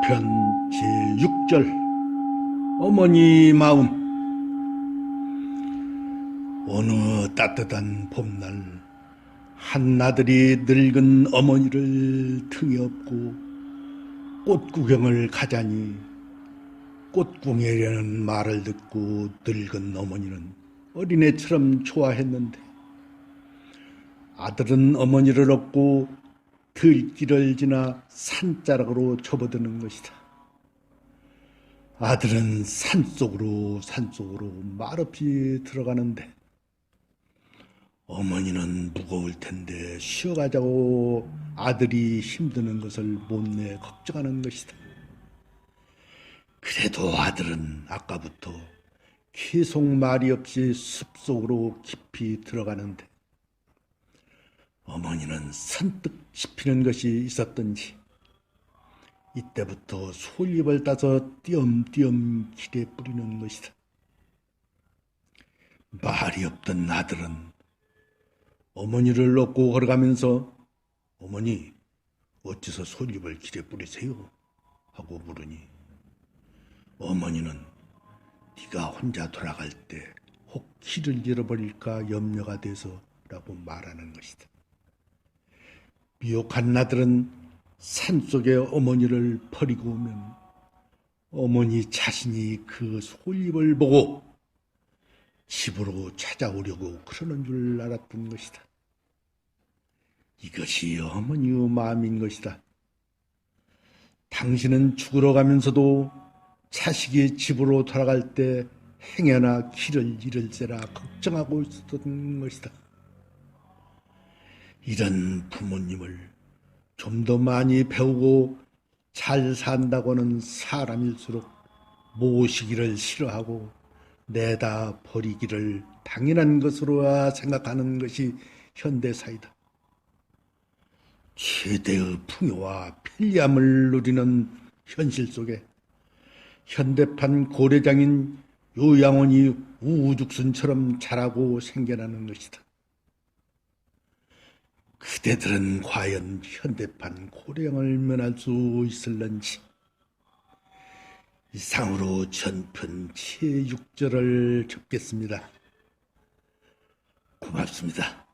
전편 제6절. 어머니 마음. 어느 따뜻한 봄날 한나들이 늙은 어머니를 등에 업고 꽃 구경을 가자니 꽃 구경이라는 말을 듣고 늙은 어머니는 어린애처럼 좋아했는데 아들은 어머니를 업고 들길을 지나 산자락으로 접어드는 것이다. 아들은 산속으로 산속으로 말없이 들어가는데 어머니는 무거울 텐데 쉬어가자고 아들이 힘드는 것을 못내 걱정하는 것이다. 그래도 아들은 아까부터 계속 말이 없이 숲속으로 깊이 들어가는데 어머니는 선뜻 짚히는 것이 있었던지 이때부터 솔잎을 따서 띄엄띄엄 길에 뿌리는 것이다. 말이 없던 아들은 어머니를 놓고 걸어가면서 어머니 어째서 솔잎을 길에 뿌리세요? 하고 물으니 어머니는 네가 혼자 돌아갈 때 혹 길을 잃어버릴까 염려가 돼서라고 말하는 것이다. 미혹한 나들은 산속에 어머니를 버리고 오면 어머니 자신이 그 솔잎을 보고 집으로 찾아오려고 그러는 줄 알았던 것이다. 이것이 어머니의 마음인 것이다. 당신은 죽으러 가면서도 자식이 집으로 돌아갈 때 행여나 길을 잃을세라 걱정하고 있었던 것이다. 이런 부모님을 좀 더 많이 배우고 잘 산다고는 사람일수록 모시기를 싫어하고 내다 버리기를 당연한 것으로 생각하는 것이 현대사이다. 최대의 풍요와 편리함을 누리는 현실 속에 현대판 고래장인 요양원이 우후죽순처럼 자라고 생겨나는 것이다. 그대들은 과연 현대판 고령을 면할 수 있을런지 이상으로 전편 제6절을 접겠습니다. 고맙습니다.